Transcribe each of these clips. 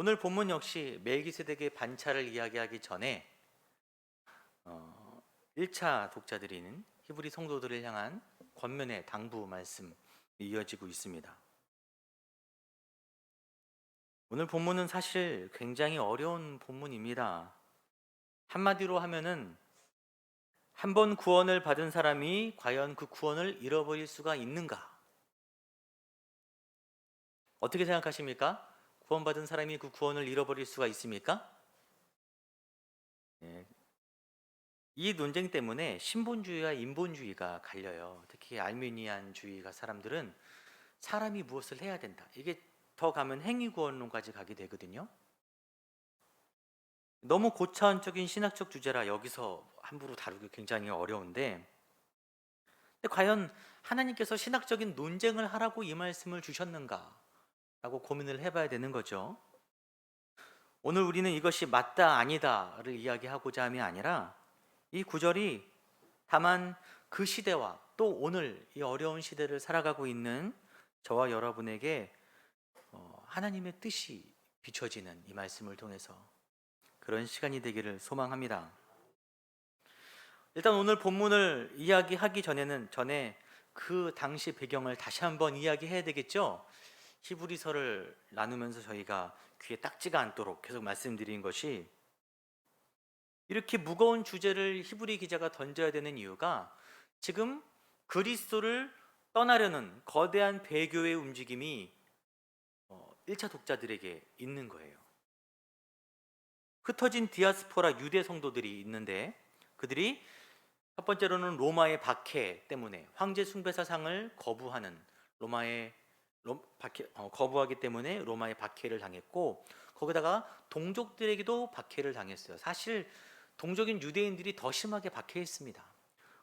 오늘 본문 역시 멜기세덱의 반차를 이야기하기 전에 어, 1차 독자들인 히브리 성도들을 향한 권면의 당부 말씀이 이어지고 있습니다. 오늘 본문은 사실 굉장히 어려운 본문입니다. 한마디로 하면은 한 번 구원을 받은 사람이 과연 그 구원을 잃어버릴 수가 있는가? 어떻게 생각하십니까? 구원받은 사람이 그 구원을 잃어버릴 수가 있습니까? 예. 이 논쟁 때문에 신본주의와 인본주의가 갈려요. 특히 알미니안주의가 사람들은 사람이 무엇을 해야 된다. 이게 더 가면 행위구원론까지 가게 되거든요. 너무 고차원적인 신학적 주제라 여기서 함부로 다루기 굉장히 어려운데 과연 하나님께서 신학적인 논쟁을 하라고 이 말씀을 주셨는가? 라고 고민을 해봐야 되는 거죠. 오늘 우리는 이것이 맞다 아니다를 이야기하고자 함이 아니라 이 구절이 다만 그 시대와 또 오늘 이 어려운 시대를 살아가고 있는 저와 여러분에게 어, 하나님의 뜻이 비춰지는 이 말씀을 통해서 그런 시간이 되기를 소망합니다. 일단 오늘 본문을 이야기하기 전에는 전에 그 당시 배경을 다시 한번 이야기해야 되겠죠. 히브리서를 나누면서 저희가 귀에 딱지가 않도록 계속 말씀드린 것이 이렇게 무거운 주제를 히브리 기자가 던져야 되는 이유가 지금 그리스도를 떠나려는 거대한 배교의 움직임이 1차 독자들에게 있는 거예요. 흩어진 디아스포라 유대 성도들이 있는데 그들이 첫 번째로는 로마의 박해 때문에 황제 숭배사상을 거부하는 로마의 로, 박해, 어, 거부하기 때문에 로마의 박해를 당했고 거기다가 동족들에게도 박해를 당했어요. 사실 동족인 유대인들이 더 심하게 박해했습니다.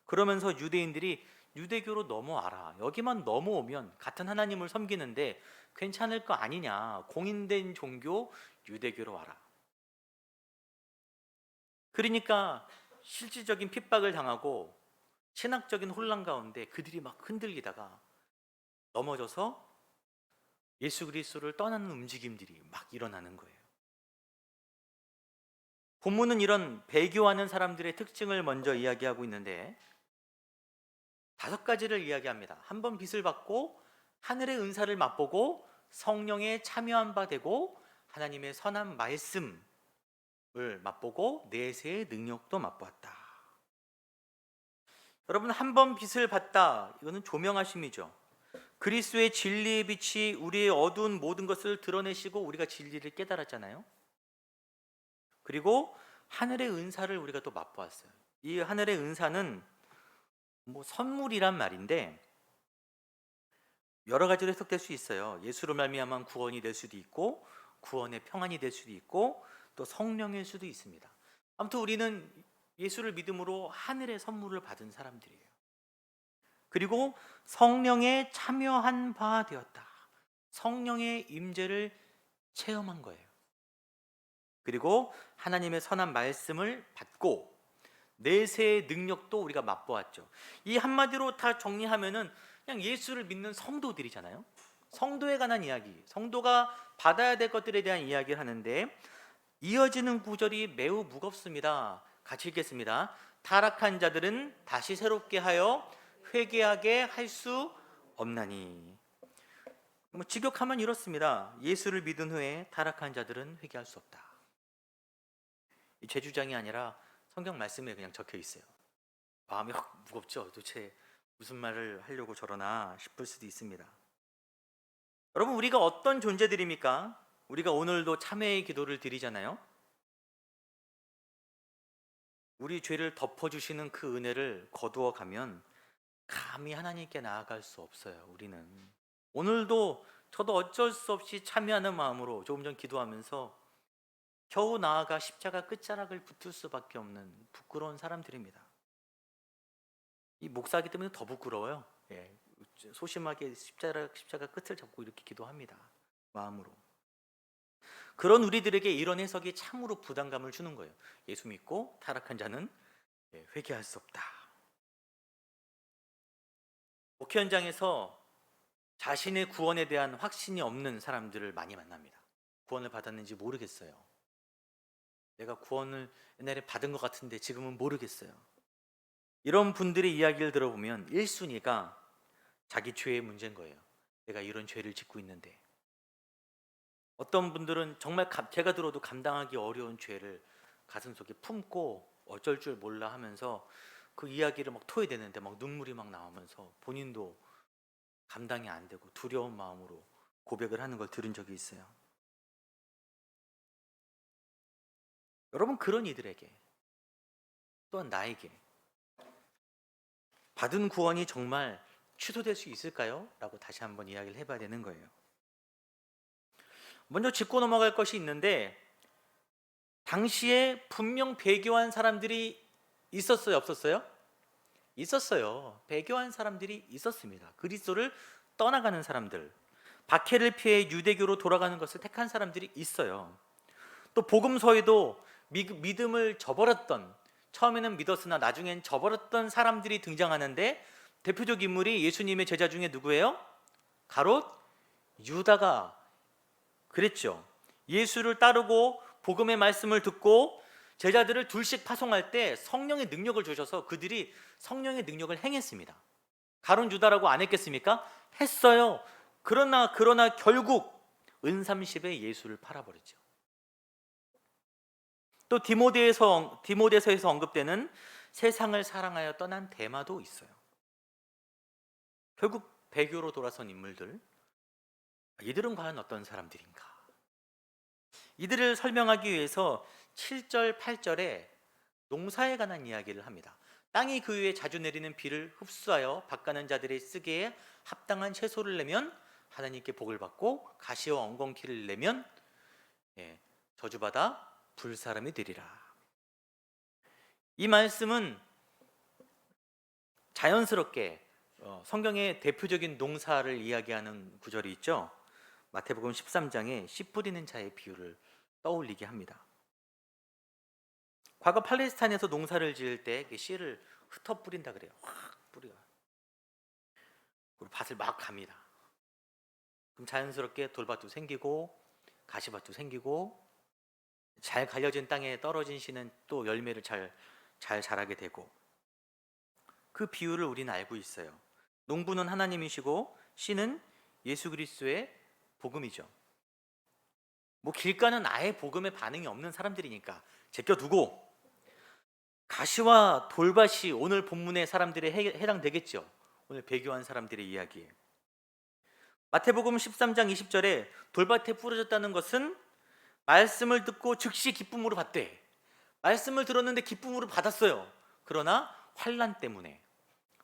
그러면서 유대인들이 유대교로 넘어와라. 여기만 넘어오면 같은 하나님을 섬기는데 괜찮을 거 아니냐. 공인된 종교 유대교로 와라. 그러니까 실질적인 핍박을 당하고 신학적인 혼란 가운데 그들이 막 흔들리다가 넘어져서 예수 그리스도를 떠나는 움직임들이 막 일어나는 거예요. 본문은 이런 배교하는 사람들의 특징을 먼저 이야기하고 있는데 다섯 가지를 이야기합니다. 한번 빚을 받고 하늘의 은사를 맛보고 성령에 참여한 바 되고 하나님의 선한 말씀을 맛보고 내세의 능력도 맛보았다. 여러분 한번 빚을 받다 이거는 조명하심이죠. 그리스도의 진리의 빛이 우리의 어두운 모든 것을 드러내시고 우리가 진리를 깨달았잖아요. 그리고 하늘의 은사를 우리가 또 맛보았어요. 이 하늘의 은사는 뭐 선물이란 말인데 여러 가지로 해석될 수 있어요. 예수로 말미암아 구원이 될 수도 있고 구원의 평안이 될 수도 있고 또 성령일 수도 있습니다. 아무튼 우리는 예수를 믿음으로 하늘의 선물을 받은 사람들이에요. 그리고 성령에 참여한 바 되었다. 성령의 임재를 체험한 거예요. 그리고 하나님의 선한 말씀을 받고 내세의 능력도 우리가 맛보았죠. 이 한마디로 다 정리하면은 그냥 예수를 믿는 성도들이잖아요. 성도에 관한 이야기, 성도가 받아야 될 것들에 대한 이야기를 하는데 이어지는 구절이 매우 무겁습니다. 같이 읽겠습니다. 타락한 자들은 다시 새롭게 하여 회개하게 할 수 없나니. 뭐 직역하면 이렇습니다. 예수를 믿은 후에 타락한 자들은 회개할 수 없다. 이 제주장이 아니라 성경 말씀에 그냥 적혀 있어요. 마음이 확 무겁죠. 도대체 무슨 말을 하려고 저러나 싶을 수도 있습니다. 여러분 우리가 어떤 존재들입니까? 우리가 오늘도 참회의 기도를 드리잖아요. 우리 죄를 덮어주시는 그 은혜를 거두어 가면 감히 하나님께 나아갈 수 없어요. 우리는 오늘도 저도 어쩔 수 없이 참여하는 마음으로 조금 전 기도하면서 겨우 나아가 십자가 끝자락을 붙을 수밖에 없는 부끄러운 사람들입니다. 이 목사기 때문에 더 부끄러워요. 예, 소심하게 십자가, 십자가 끝을 잡고 이렇게 기도합니다. 마음으로. 그런 우리들에게 이런 해석이 참으로 부담감을 주는 거예요. 예수 믿고 타락한 자는 예, 회개할 수 없다. 목회 현장에서 자신의 구원에 대한 확신이 없는 사람들을 많이 만납니다. 구원을 받았는지 모르겠어요. 내가 구원을 옛날에 받은 것 같은데 지금은 모르겠어요. 이런 분들의 이야기를 들어보면 1순위가 자기 죄의 문제인 거예요. 내가 이런 죄를 짓고 있는데. 어떤 분들은 정말 감- 제가 들어도 감당하기 어려운 죄를 가슴속에 품고 어쩔 줄 몰라 하면서 그 이야기를 막 토해대는데 막 눈물이 막 나오면서 본인도 감당이 안 되고 두려운 마음으로 고백을 하는 걸 들은 적이 있어요. 여러분 그런 이들에게 또한 나에게 받은 구원이 정말 취소될 수 있을까요? 라고 다시 한번 이야기를 해봐야 되는 거예요. 먼저 짚고 넘어갈 것이 있는데 당시에 분명 배교한 사람들이 있었어요, 없었어요? 있었어요. 배교한 사람들이 있었습니다. 그리스도를 떠나가는 사람들, 박해를 피해 유대교로 돌아가는 것을 택한 사람들이 있어요. 또 복음서에도 미- 믿음을 저버렸던 처음에는 믿었으나 나중엔 저버렸던 사람들이 등장하는데 대표적 인물이 예수님의 제자 중에 누구예요? 가롯 유다가 그랬죠. 예수를 따르고 복음의 말씀을 듣고 제자들을 둘씩 파송할 때 성령의 능력을 주셔서 그들이 성령의 능력을 행했습니다. 가론 유다라고 안 했겠습니까? 했어요. 그러나 그러나 결국 은삼십에 예수를 팔아버렸죠. 또 디모데에서 디모데서에서 언급되는 세상을 사랑하여 떠난 대마도 있어요. 결국 배교로 돌아선 인물들 이들은 과연 어떤 사람들인가? 이들을 설명하기 위해서 7절, 8절에 농사에 관한 이야기를 합니다. 땅이 그 위에 자주 내리는 비를 흡수하여 밭가는 자들의 쓰기에 합당한 채소를 내면 하나님께 복을 받고 가시와 엉겅퀴를 내면 예, 저주받아 불사람이 되리라. 이 말씀은 자연스럽게 어, 성경의 대표적인 농사를 이야기하는 구절이 있죠. 마태복음 13장에 씨 뿌리는 자의 비유를 떠올리게 합니다. 과거 팔레스타인에서 농사를 지을 때그 씨를 흩어 뿌린다 그래요. 확 뿌려. 그리고 밭을 막 갑니다. 그럼 자연스럽게 돌밭도 생기고 가시밭도 생기고 잘 갈려진 땅에 떨어진 씨는 또 열매를 잘, 잘 자라게 되고 그 비유를 우리는 알고 있어요. 농부는 하나님이시고 씨는 예수 그리스도의 복음이죠. 뭐 길가는 아예 복음에 반응이 없는 사람들이니까 제껴두고 가시와 돌밭이 오늘 본문의 사람들에 해- 해당되겠죠. 오늘 배교한 사람들의 이야기에. 마태복음 13장 20절에 돌밭에 뿌려졌다는 것은 말씀을 듣고 즉시 기쁨으로 받되 말씀을 들었는데 기쁨으로 받았어요. 그러나 환란 때문에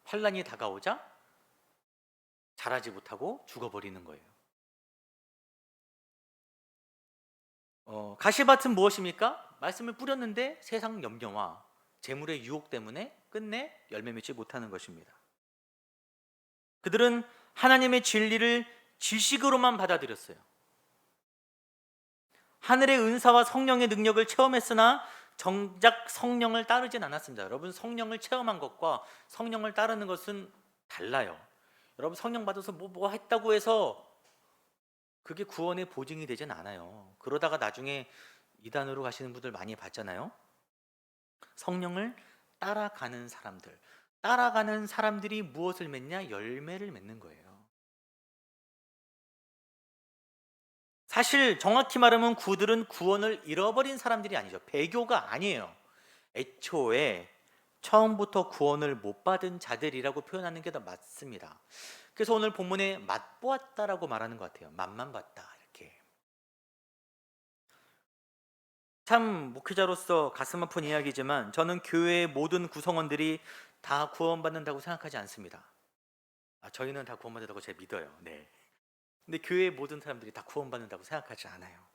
환란이 다가오자 자라지 못하고 죽어버리는 거예요. 어, 가시밭은 무엇입니까? 말씀을 뿌렸는데 세상 염려와 재물의 유혹 때문에 끝내 열매 맺지 못하는 것입니다. 그들은 하나님의 진리를 지식으로만 받아들였어요. 하늘의 은사와 성령의 능력을 체험했으나 정작 성령을 따르진 않았습니다. 여러분 성령을 체험한 것과 성령을 따르는 것은 달라요. 여러분 성령 받아서 뭐 뭐 했다고 해서 그게 구원의 보증이 되진 않아요. 그러다가 나중에 이단으로 가시는 분들 많이 봤잖아요. 성령을 따라가는 사람들, 따라가는 사람들이 무엇을 맺냐? 열매를 맺는 거예요. 사실 정확히 말하면 그들은 구원을 잃어버린 사람들이 아니죠. 배교가 아니에요. 애초에 처음부터 구원을 못 받은 자들이라고 표현하는 게 더 맞습니다. 그래서 오늘 본문에 맛보았다라고 말하는 것 같아요. 맛만 봤다 참 목회자로서 가슴 아픈 이야기지만 저는 교회의 모든 구성원들이 다 구원받는다고 생각하지 않습니다. 아, 저희는 다 구원받는다고 제가 믿어요. 네. 근데 교회의 모든 사람들이 다 구원받는다고 생각하지 않아요.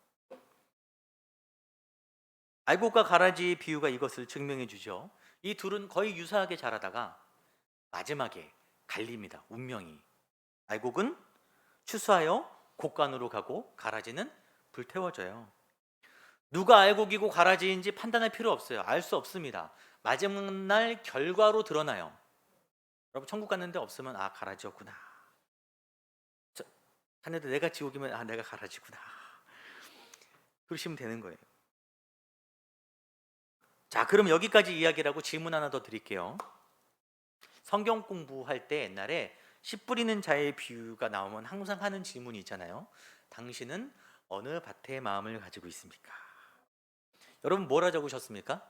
알곡과 가라지 비유가 이것을 증명해 주죠. 이 둘은 거의 유사하게 자라다가 마지막에 갈립니다. 운명이. 알곡은 추수하여 곡간으로 가고 가라지는 불태워져요. 누가 알곡이고 가라지인지 판단할 필요 없어요. 알 수 없습니다. 마지막 날 결과로 드러나요. 여러분 천국 갔는데 없으면 아 가라지였구나. 저, 갔는데 내가 지옥이면 아 내가 가라지구나. 그러시면 되는 거예요. 자, 그럼 여기까지 이야기라고 질문 하나 더 드릴게요. 성경 공부할 때 옛날에 씨 뿌리는 자의 비유가 나오면 항상 하는 질문이 있잖아요. 당신은 어느 밭의 마음을 가지고 있습니까? 여러분 뭐라 적으셨습니까?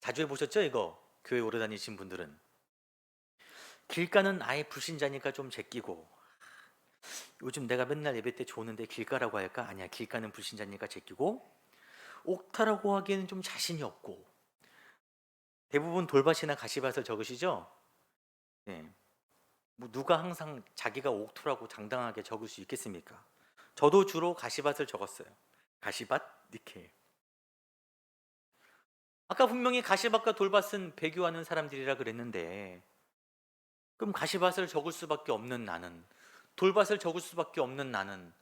자주 해보셨죠 이거? 교회 오래 다니신 분들은 길가는 아예 불신자니까 좀 제끼고 요즘 내가 맨날 예배 때 좋는데 길가라고 할까? 아니야 길가는 불신자니까 제끼고 옥타라고 하기에는 좀 자신이 없고 대부분 돌밭이나 가시밭을 적으시죠? 네. 뭐 누가 항상 자기가 옥토라고 당당하게 적을 수 있겠습니까? 저도 주로 가시밭을 적었어요. 가시밭 니케. 아까 분명히 가시밭과 돌밭은 배교하는 사람들이라 그랬는데 그럼 가시밭을 적을 수밖에 없는 나는 돌밭을 적을 수밖에 없는 나는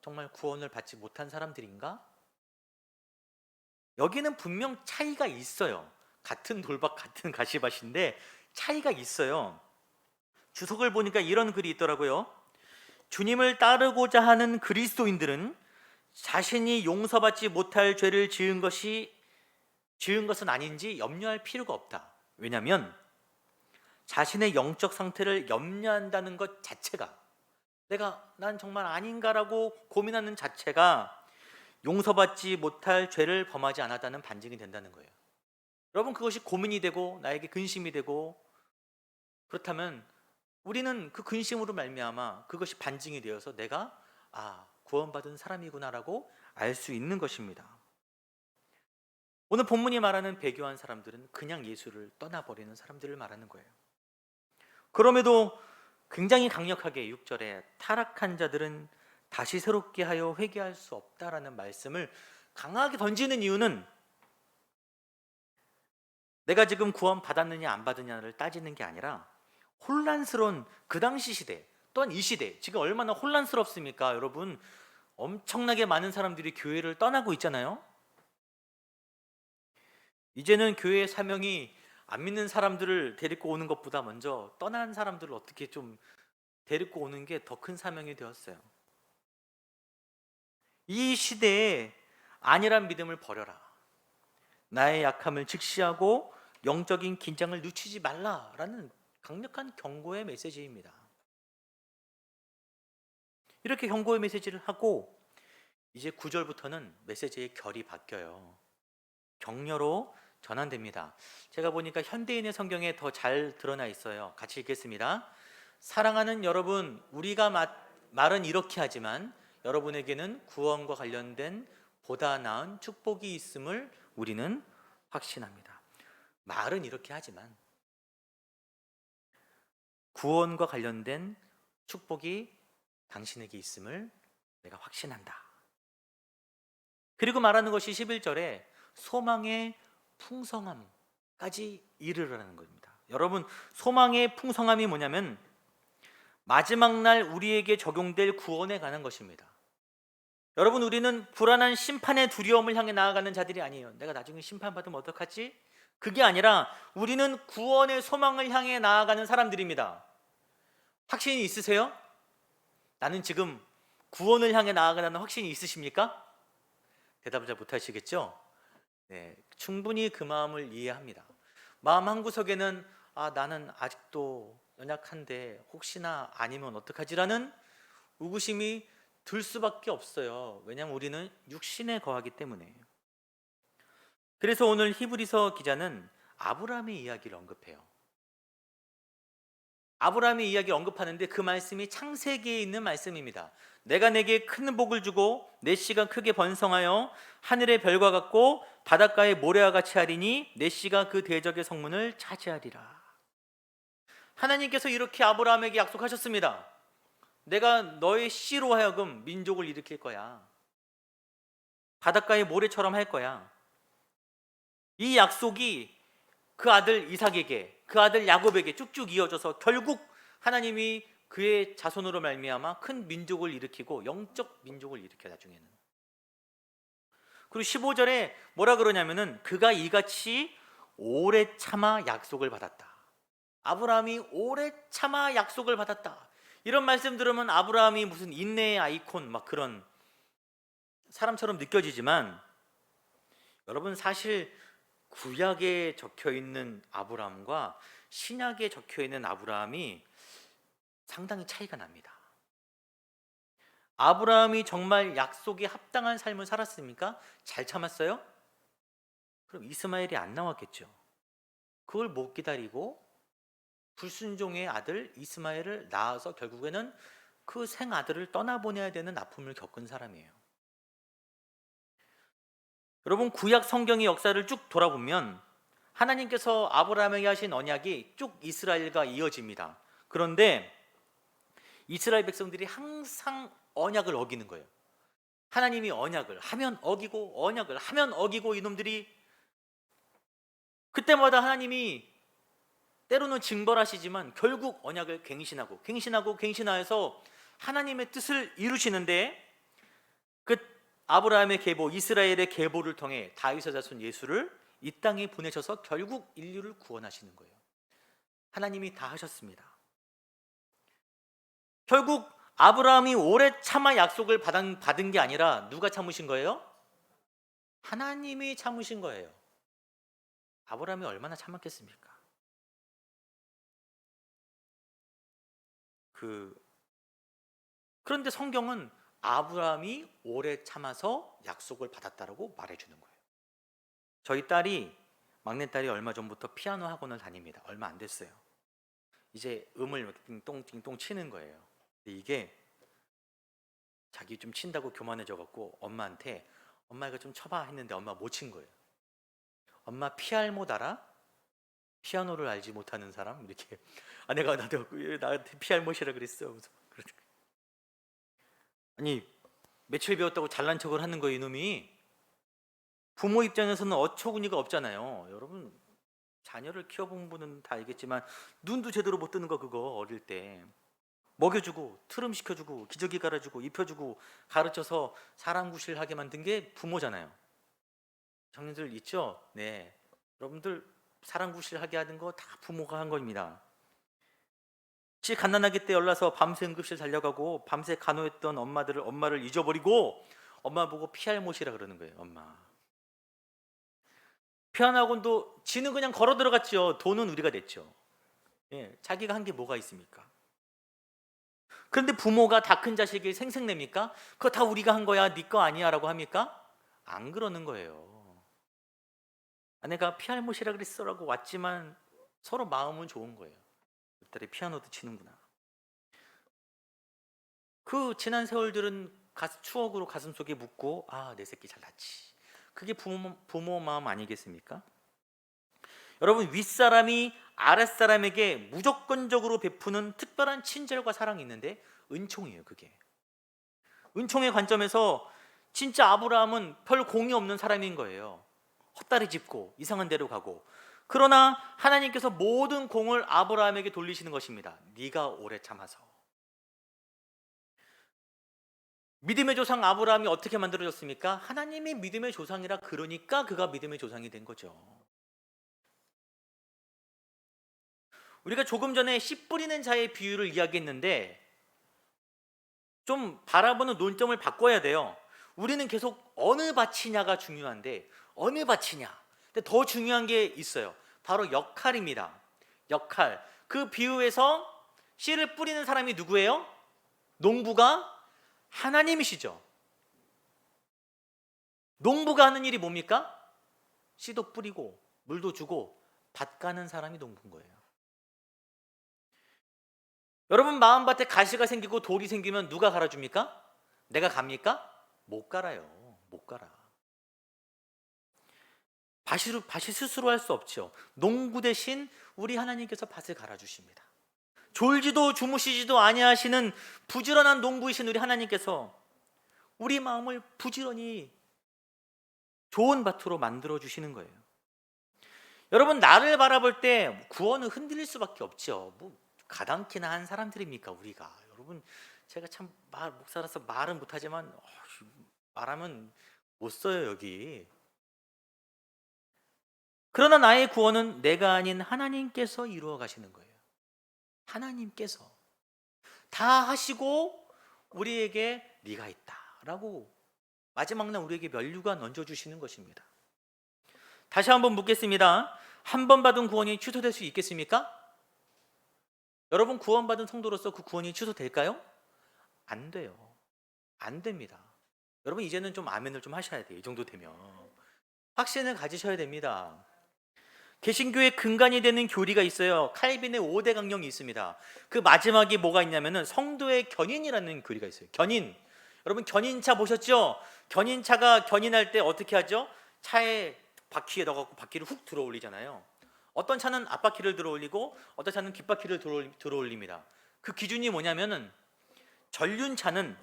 정말 구원을 받지 못한 사람들인가? 여기는 분명 차이가 있어요. 같은 돌밭 같은 가시밭인데 차이가 있어요. 주석을 보니까 이런 글이 있더라고요. 주님을 따르고자 하는 그리스도인들은 자신이 용서받지 못할 죄를 지은 것이 지은 것은 아닌지 염려할 필요가 없다. 왜냐하면 자신의 영적 상태를 염려한다는 것 자체가 내가 난 정말 아닌가라고 고민하는 자체가 용서받지 못할 죄를 범하지 않았다는 반증이 된다는 거예요. 여러분 그것이 고민이 되고 나에게 근심이 되고 그렇다면 우리는 그 근심으로 말미암아 그것이 반증이 되어서 내가 아 구원받은 사람이구나라고 알 수 있는 것입니다. 오늘 본문이 말하는 배교한 사람들은 그냥 예수를 떠나버리는 사람들을 말하는 거예요. 그럼에도 굉장히 강력하게 6절에 타락한 자들은 다시 새롭게 하여 회개할 수 없다라는 말씀을 강하게 던지는 이유는 내가 지금 구원 받았느냐 안 받느냐를 따지는 게 아니라 혼란스러운 그 당시 시대 또한 이 시대 지금 얼마나 혼란스럽습니까 여러분 엄청나게 많은 사람들이 교회를 떠나고 있잖아요 이제는 교회의 사명이 안 믿는 사람들을 데리고 오는 것보다 먼저 떠난 사람들을 어떻게 좀 데리고 오는 게 더 큰 사명이 되었어요 이 시대에 안일한 믿음을 버려라 나의 약함을 직시하고 영적인 긴장을 늦추지 말라라는 강력한 경고의 메시지입니다. 이렇게 경고의 메시지를 하고 이제 9절부터는 메시지의 결이 바뀌어요. 격려로 전환됩니다. 제가 보니까 현대인의 성경에 더 잘 드러나 있어요. 같이 읽겠습니다. 사랑하는 여러분, 우리가 마, 말은 이렇게 하지만 여러분에게는 구원과 관련된 보다 나은 축복이 있음을 우리는 확신합니다. 말은 이렇게 하지만 구원과 관련된 축복이 당신에게 있음을 내가 확신한다. 그리고 말하는 것이 11절에 소망의 풍성함까지 이르라는 겁니다. 여러분, 소망의 풍성함이 뭐냐면 마지막 날 우리에게 적용될 구원에 관한 것입니다. 여러분, 우리는 불안한 심판의 두려움을 향해 나아가는 자들이 아니에요. 내가 나중에 심판받으면 어떡하지? 그게 아니라 우리는 구원의 소망을 향해 나아가는 사람들입니다. 확신이 있으세요? 나는 지금 구원을 향해 나아가는 확신이 있으십니까? 대답을 잘 못하시겠죠? 네, 충분히 그 마음을 이해합니다. 마음 한 구석에는 아 나는 아직도 연약한데 혹시나 아니면 어떡하지라는 의구심이 들 수밖에 없어요. 왜냐하면 우리는 육신에 거하기 때문에. 그래서 오늘 히브리서 기자는 아브라함의 이야기를 언급해요. 아브라함의 이야기를 언급하는데 그 말씀이 창세기에 있는 말씀입니다. 내가 내게 큰 복을 주고 내 씨가 크게 번성하여 하늘의 별과 같고 바닷가의 모래와 같이 하리니 내 씨가 그 대적의 성문을 차지하리라. 하나님께서 이렇게 아브라함에게 약속하셨습니다. 내가 너의 씨로 하여금 민족을 일으킬 거야. 바닷가의 모래처럼 할 거야. 이 약속이 그 아들 이삭에게 그 아들 야곱에게 쭉쭉 이어져서 결국 하나님이 그의 자손으로 말미암아 큰 민족을 일으키고 영적 민족을 일으켜 나중에는 그리고 15절에 뭐라 그러냐면은 그가 이같이 오래 참아 약속을 받았다. 아브라함이 오래 참아 약속을 받았다. 이런 말씀 들으면 아브라함이 무슨 인내의 아이콘 막 그런 사람처럼 느껴지지만 여러분 사실 구약에 적혀 있는 아브라함과 신약에 적혀 있는 아브라함이 상당히 차이가 납니다. 아브라함이 정말 약속에 합당한 삶을 살았습니까? 잘 참았어요? 그럼 이스마엘이 안 나왔겠죠. 그걸 못 기다리고 불순종의 아들 이스마엘을 낳아서 결국에는 그 생아들을 떠나보내야 되는 아픔을 겪은 사람이에요. 여러분 구약 성경의 역사를 쭉 돌아보면 하나님께서 아브라함에게 하신 언약이 쭉 이스라엘과 이어집니다. 그런데 이스라엘 백성들이 항상 언약을 어기는 거예요. 하나님이 언약을 하면 어기고 언약을 하면 어기고 이놈들이 그때마다 하나님이 때로는 징벌하시지만 결국 언약을 갱신하고 갱신하고 갱신하여서 하나님의 뜻을 이루시는데 그 아브라함의 계보, 이스라엘의 계보를 통해 다윗의 자손 예수를 이 땅에 보내셔서 결국 인류를 구원하시는 거예요. 하나님이 다 하셨습니다. 결국 아브라함이 오래 참아 약속을 받은, 받은 게 아니라 누가 참으신 거예요? 하나님이 참으신 거예요. 아브라함이 얼마나 참았겠습니까? 그 그런데 성경은 아브라함이 오래 참아서 약속을 받았다라고 말해주는 거예요. 저희 딸이 막내딸이 얼마 전부터 피아노 학원을 다닙니다. 얼마 안 됐어요. 이제 음을 띵똥띵똥 치는 거예요. 이게 자기 좀 친다고 교만해져 갖고 엄마한테 엄마 이거 좀 쳐봐 했는데 엄마 못 친 거예요. 엄마 피알 못 알아? 피아노를 알지 못하는 사람 이렇게 아내가 나한테 나한테 피알 못이라 그랬어. 아니 며칠 배웠다고 잘난 척을 하는 거예요 이놈이 부모 입장에서는 어처구니가 없잖아요 여러분 자녀를 키워본 분은 다 알겠지만 눈도 제대로 못 뜨는 거 그거 어릴 때 먹여주고 트름 시켜주고 기저귀 갈아주고 입혀주고 가르쳐서 사람 구실하게 만든 게 부모잖아요 청년들 있죠? 네 여러분들 사람 구실하게 하는 거 다 부모가 한 겁니다 지 갓난아기 때 연라서 밤새 응급실 달려가고 밤새 간호했던 엄마들을 엄마를 잊어버리고 엄마 보고 피할 못이라 그러는 거예요. 엄마. 피아노 학원도 지는 그냥 걸어 들어갔죠. 돈은 우리가 냈죠. 예, 자기가 한 게 뭐가 있습니까? 그런데 부모가 다 큰 자식이 생색냅니까? 그거 다 우리가 한 거야, 네 거 아니야라고 합니까? 안 그러는 거예요. 아내가 피할 못이라 그랬어라고 왔지만 서로 마음은 좋은 거예요. 딸이 피아노도 치는구나. 그 지난 세월들은 가, 추억으로 가슴 속에 묻고 아 내 새끼 잘났지. 그게 부모, 부모 마음 아니겠습니까? 여러분 윗사람이 아랫사람에게 무조건적으로 베푸는 특별한 친절과 사랑이 있는데 은총이에요 그게 은총의 관점에서 진짜 아브라함은 별 공이 없는 사람인 거예요 헛다리 짚고 이상한 데로 가고 그러나 하나님께서 모든 공을 아브라함에게 돌리시는 것입니다. 네가 오래 참아서. 믿음의 조상 아브라함이 어떻게 만들어졌습니까? 하나님이 믿음의 조상이라 그러니까 그가 믿음의 조상이 된 거죠. 우리가 조금 전에 씨 뿌리는 자의 비유를 이야기했는데 좀 바라보는 논점을 바꿔야 돼요. 우리는 계속 어느 밭이냐가 중요한데 어느 밭이냐. 근데 더 중요한 게 있어요. 바로 역할입니다. 역할. 그 비유에서 씨를 뿌리는 사람이 누구예요? 농부가 하나님이시죠. 농부가 하는 일이 뭡니까? 씨도 뿌리고 물도 주고 밭 가는 사람이 농부인 거예요. 여러분 마음밭에 가시가 생기고 돌이 생기면 누가 갈아줍니까? 내가 갑니까? 못 갈아요. 못 갈아. 밭이, 밭이 스스로 할 수 없죠. 농구 대신 우리 하나님께서 밭을 갈아주십니다. 졸지도 주무시지도 아니하시는 부지런한 농부이신 우리 하나님께서 우리 마음을 부지런히 좋은 밭으로 만들어 주시는 거예요. 여러분 나를 바라볼 때 구원은 흔들릴 수밖에 없죠. 뭐 가당키나 한 사람들입니까 우리가? 여러분 제가 참 말 목사라서 말은 못하지만 어, 말하면 못 써요 여기. 그러나 나의 구원은 내가 아닌 하나님께서 이루어 가시는 거예요. 하나님께서 다 하시고 우리에게 네가 있다라고 마지막 날 우리에게 면류관 얹어 주시는 것입니다. 다시 한번 묻겠습니다. 한 번 받은 구원이 취소될 수 있겠습니까? 여러분 구원받은 성도로서 그 구원이 취소될까요? 안 돼요. 안 됩니다. 여러분 이제는 좀 아멘을 좀 하셔야 돼요. 이 정도 되면 확신을 가지셔야 됩니다. 개신교의 근간이 되는 교리가 있어요. 칼빈의 5대 강령이 있습니다. 그 마지막에 뭐가 있냐면은 성도의 견인이라는 교리가 있어요. 견인. 여러분 견인차 보셨죠? 견인차가 견인할 때 어떻게 하죠? 차에 바퀴에 넣어갖고 바퀴를 훅 들어 올리잖아요. 어떤 차는 앞바퀴를 들어 올리고 어떤 차는 뒷바퀴를 들어 올리- 들어 올립니다. 그 기준이 뭐냐면은 전륜차는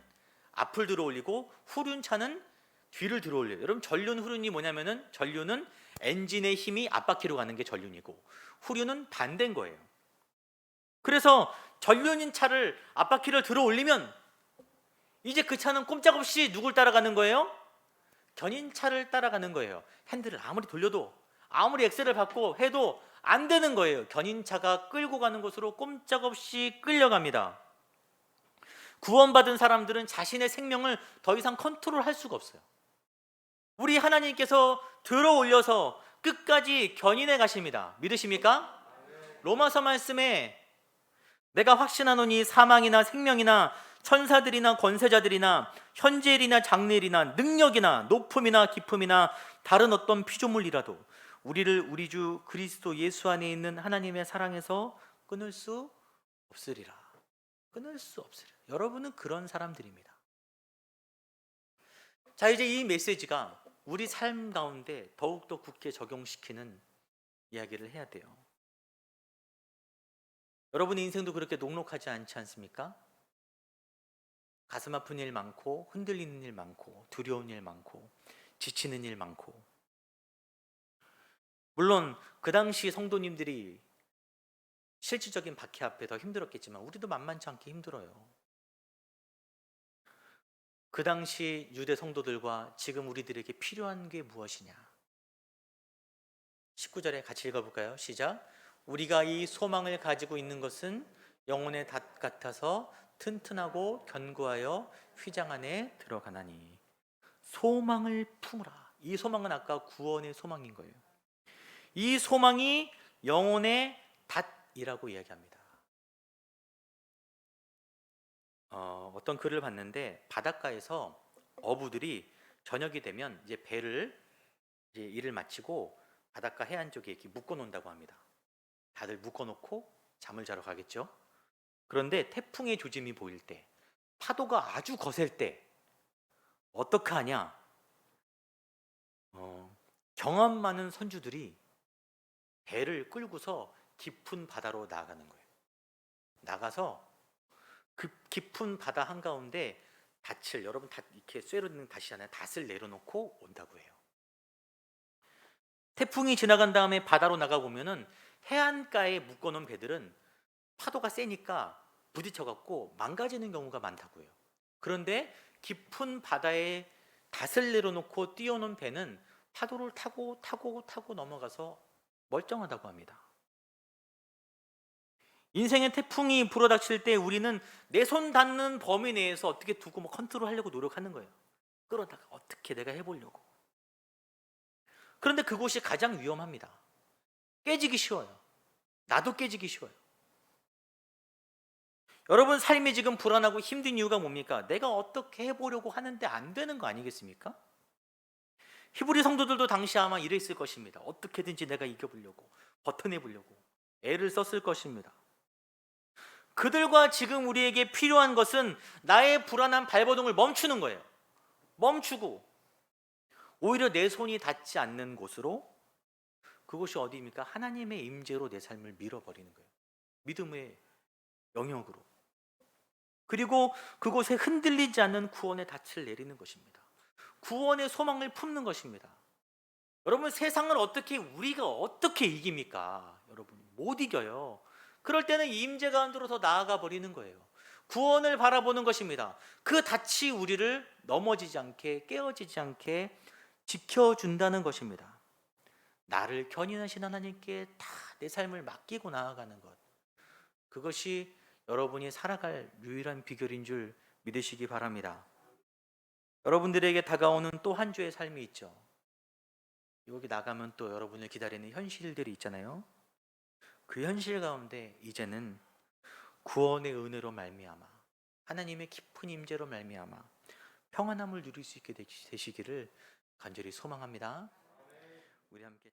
앞을 들어 올리고 후륜차는 뒤를 들어 올려요. 여러분 전륜 후륜이 뭐냐면은 전륜은 엔진의 힘이 앞바퀴로 가는 게 전륜이고 후륜은 반대인 거예요. 그래서 전륜인 차를 앞바퀴를 들어 올리면 이제 그 차는 꼼짝없이 누굴 따라가는 거예요? 견인 차를 따라가는 거예요. 핸들을 아무리 돌려도 아무리 엑셀을 밟고 해도 안 되는 거예요. 견인차가 끌고 가는 곳으로 꼼짝없이 끌려갑니다. 구원받은 사람들은 자신의 생명을 더 이상 컨트롤할 수가 없어요. 우리 하나님께서 들어 올려서 끝까지 견인해 가십니다. 믿으십니까? 로마서 말씀에 내가 확신하노니 사망이나 생명이나 천사들이나 권세자들이나 현재일이나 장래일이나 능력이나 높음이나 깊음이나 다른 어떤 피조물이라도 우리를 우리 주 그리스도 예수 안에 있는 하나님의 사랑에서 끊을 수 없으리라. 끊을 수 없으리라. 여러분은 그런 사람들입니다. 자, 이제 이 메시지가 우리 삶 가운데 더욱더 굳게 적용시키는 이야기를 해야 돼요. 여러분의 인생도 그렇게 녹록하지 않지 않습니까? 가슴 아픈 일 많고 흔들리는 일 많고 두려운 일 많고 지치는 일 많고 물론 그 당시 성도님들이 실질적인 박해 앞에 더 힘들었겠지만 우리도 만만치 않게 힘들어요. 그 당시 유대 성도들과 지금 우리들에게 필요한 게 무엇이냐? 19절에 같이 읽어볼까요? 시작. 우리가 이 소망을 가지고 있는 것은 영혼의 닷 같아서 튼튼하고 견고하여 휘장 안에 들어가나니 소망을 품으라. 이 소망은 아까 구원의 소망인 거예요. 이 소망이 영혼의 닷이라고 이야기합니다. 어, 어떤 글을 봤는데 바닷가에서 어부들이 저녁이 되면 이제 배를 이제 일을 마치고 바닷가 해안 쪽에 이렇게 묶어 놓는다고 합니다. 다들 묶어 놓고 잠을 자러 가겠죠. 그런데 태풍의 조짐이 보일 때, 파도가 아주 거셀 때 어떻게 하냐? 어, 경험 많은 선주들이 배를 끌고서 깊은 바다로 나가는 거예요. 나가서 그 깊은 바다 한가운데 닻을 여러분 다 이렇게 쇠로 있는 닷이잖아요. 닷을 내려놓고 온다고 해요. 태풍이 지나간 다음에 바다로 나가 보면은 해안가에 묶어놓은 배들은 파도가 세니까 부딪혀갖고 망가지는 경우가 많다고 해요. 그런데 깊은 바다에 닷을 내려놓고 띄워놓은 배는 파도를 타고 타고 타고 넘어가서 멀쩡하다고 합니다. 인생의 태풍이 불어닥칠 때 우리는 내 손 닿는 범위 내에서 어떻게 두고 뭐 컨트롤하려고 노력하는 거예요. 끌어다가 어떻게 내가 해보려고. 그런데 그곳이 가장 위험합니다. 깨지기 쉬워요. 나도 깨지기 쉬워요. 여러분 삶이 지금 불안하고 힘든 이유가 뭡니까? 내가 어떻게 해보려고 하는데 안 되는 거 아니겠습니까? 히브리 성도들도 당시 아마 이랬을 것입니다. 어떻게든지 내가 이겨보려고 버텨내 보려고 애를 썼을 것입니다. 그들과 지금 우리에게 필요한 것은 나의 불안한 발버둥을 멈추는 거예요. 멈추고 오히려 내 손이 닿지 않는 곳으로 그곳이 어디입니까? 하나님의 임재로 내 삶을 밀어버리는 거예요. 믿음의 영역으로. 그리고 그곳에 흔들리지 않는 구원의 닻을 내리는 것입니다. 구원의 소망을 품는 것입니다. 여러분 세상을 어떻게 우리가 어떻게 이깁니까? 여러분 못 이겨요. 그럴 때는 임재 가운데로 더 나아가 버리는 거예요. 구원을 바라보는 것입니다. 그 닻이 우리를 넘어지지 않게 깨어지지 않게 지켜준다는 것입니다. 나를 견인하신 하나님께 다 내 삶을 맡기고 나아가는 것. 그것이 여러분이 살아갈 유일한 비결인 줄 믿으시기 바랍니다. 여러분들에게 다가오는 또 한 주의 삶이 있죠. 여기 나가면 또 여러분을 기다리는 현실들이 있잖아요. 그 현실 가운데 이제는 구원의 은혜로 말미암아 하나님의 깊은 임재로 말미암아 평안함을 누릴 수 있게 되시기를 간절히 소망합니다. 우리 함께